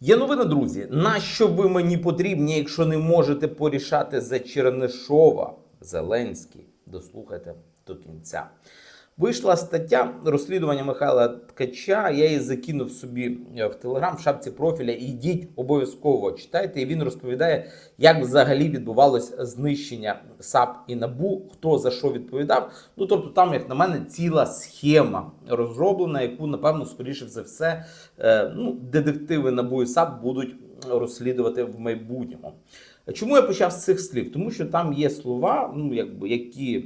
Є новина, друзі. Нащо ви мені потрібні, якщо не можете порішати за Чернишова? Зеленський. Дослухайте до кінця. Вийшла стаття розслідування Михайла Ткача. Я її закинув собі е, в телеграм в шапці профіля. Ідіть обов'язково читайте. І він розповідає, як взагалі відбувалось знищення САП і НАБУ, хто за що відповідав. Ну тобто, там, як на мене, ціла схема розроблена, яку напевно, скоріше за все, е, ну, детективи НАБУ і САП будуть розслідувати в майбутньому. Чому я почав з цих слів? Тому що там є слова, ну якби які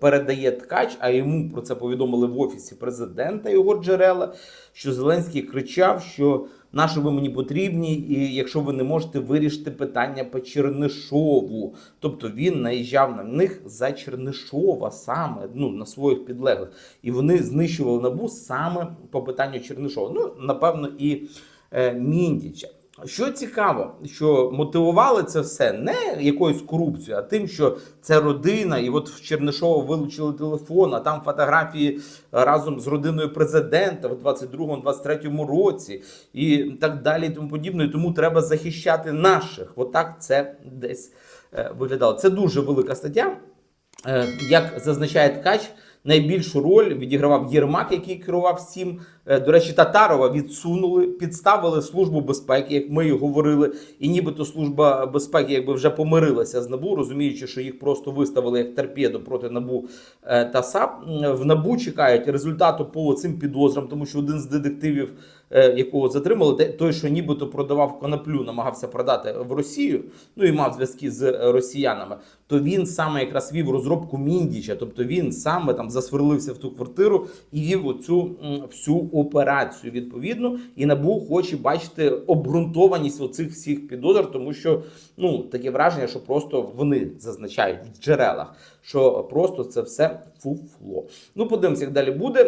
передає ткач, а йому про це повідомили в офісі президента його джерела. Що Зеленський кричав, що нащо ви мені потрібні, і якщо ви не можете вирішити питання по Чернишову. Тобто він наїжджав на них за Чернишова саме ну на своїх підлеглих, і вони знищували набу саме по питанню Чернишова. Ну напевно, і е, Міндіча. Що цікаво, що мотивували це все не якоюсь корупцією, а тим, що це родина, і от в Чернишова вилучили телефон, а там фотографії разом з родиною президента в 22-23 році, і так далі, і тому подібне. І Тому треба захищати наших. Отак це десь е, виглядало. Це дуже велика стаття. Е, Як зазначає ткач, найбільшу роль відігравав Єрмак, який керував всім. Е, До речі, Татарова відсунули, підставили службу безпеки, як ми і говорили. І нібито служба безпеки, якби вже помирилася з набу, розуміючи, що їх просто виставили як торпеду проти набу е, та САП. В набу чекають результату по цим підозрам, тому що один з детективів, якого затримали, той, що нібито продавав коноплю, намагався продати в Росію, ну і мав зв'язки з е, росіянами. То він саме якраз вів розробку Міндіча, тобто він саме там засверлився в ту квартиру і вів оцю всю операцію відповідно. І набу хоче бачити обґрунтованість оцих всіх підозр, тому що ну таке враження, що просто вони зазначають в джерелах, що просто це все фуфло. Ну, подивимося, як далі буде.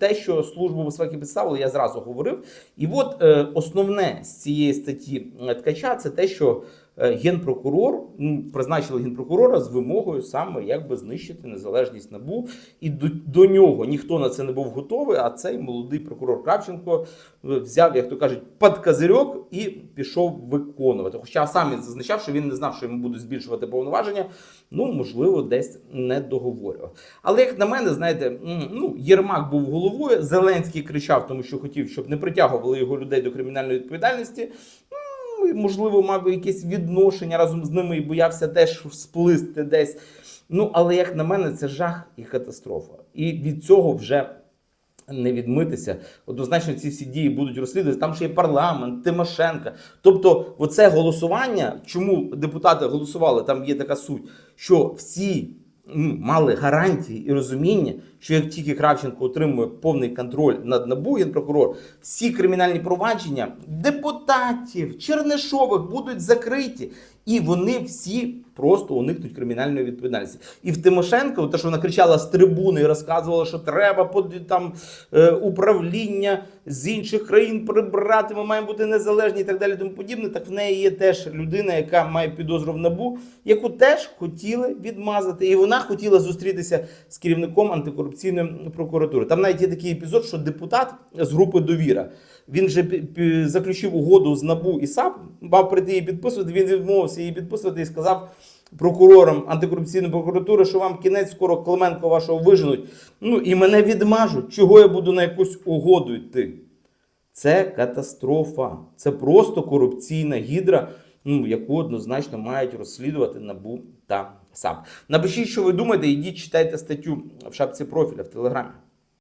Те, що службу безпеки підставили, я зразу говорив. І от е, основне з цієї статті е, ткача це те, що е, генпрокурор ну, призначили генпрокурора з вимогою саме якби знищити незалежність набу, і до, до нього ніхто на це не був готовий. А цей молодий прокурор Кравченко е, взяв, як то кажуть, під козирьок і пішов виконувати. Хоча сам він зазначав, що він не знав, що йому будуть збільшувати повноваження. Ну можливо, десь не договорював. Але як на мене, знаєте, ну Єрмак був головою. Зеленський кричав, тому що хотів, щоб не притягували його людей до кримінальної відповідальності. Можливо, мав якесь відношення разом з ними і боявся теж сплисти десь. Ну, але як на мене, це жах і катастрофа. І від цього вже не відмитися. Однозначно, ці всі дії будуть розслідувати. Там ще є парламент, Тимошенка. Тобто, оце голосування, чому депутати голосували, там є така суть, що всі мали гарантії і розуміння, що як тільки Кравченко отримує повний контроль над НАБУ, генпрокурор, всі кримінальні провадження депутатів, Чернишових будуть закриті, і вони всі просто уникнуть кримінальної відповідальності. І в Тимошенко, те, що вона кричала з трибуни і розказувала, що треба там е, управління з інших країн прибрати, ми маємо бути незалежні і так далі. Тому подібне. Так в неї є теж людина, яка має підозру в набу, яку теж хотіли відмазати, і вона хотіла зустрітися з керівником антикорупційної прокуратури. Там навіть є такий епізод, що депутат з групи довіра. Він же заключив угоду з НАБУ і САП, мав прийти її підписувати. Він відмовився її підписувати і сказав прокурорам антикорупційної прокуратури, що вам кінець скоро Клименко вашого виженуть. Ну і мене відмажуть. Чого я буду на якусь угоду йти? Це катастрофа. Це просто корупційна гідра, ну, яку однозначно мають розслідувати НАБУ та САП. Напишіть, що ви думаєте, ідіть читайте статтю в шапці профіля в Телеграмі.